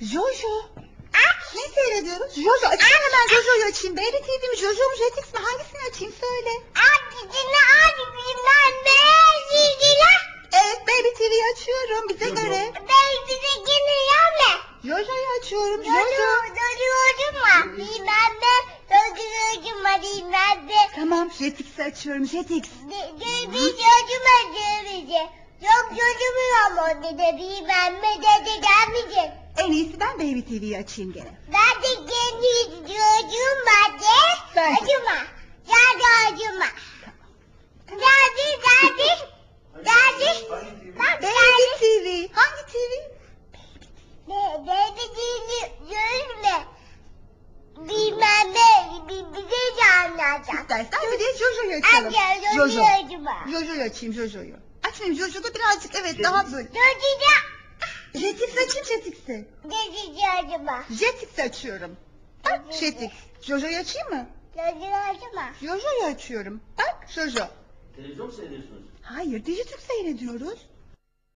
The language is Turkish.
Jojo. Ne seyrediyoruz? Jojo. Açayım hemen Jojo'yu açayım. Baby TV mi? Jojo mu? Jetix mi? Hangisini açayım söyle. Abi dinle abi bilmem ne zilgiler. Evet Baby TV'yi açıyorum bize Jojo. göre. Bize geliyor mu? Jojo'yu açıyorum. Jojo. çocuğum var. Bilmem ne çocuğum var bilmem ne. Tamam Jetix'i açıyorum. Jetix. Bir çocuğum var bize. Yok çocuğum ama dedi bilmem ne dedi gelmeyecek. En iyisi ben Baby TV'yi açayım gene. Ben de kendi çocuğum var de. Ver. Acıma. Geldi acıma. Geldi geldi. Geldi. Bak Baby. TV. Hangi TV? Ne, dediğini görme. Bilmem ne, bi- bize de anlatacak. İstersen bir de Jojo'yu açalım. Anca Jojo. çocuğuma. Jojo'yu açayım Jojo'yu. Açmayayım Jojo'da birazcık evet daha böyle. Çocuğuma. Jetix açayım Jetix'i. Dedi çocuğuma. Jetix'i açıyorum. Bak Jetix. Jojo'yu açayım mı? Çocuğuma. Jojo'yu açıyorum. Bak Jojo. Televizyon mu seyrediyorsunuz? Hayır Dijitürk seyrediyoruz.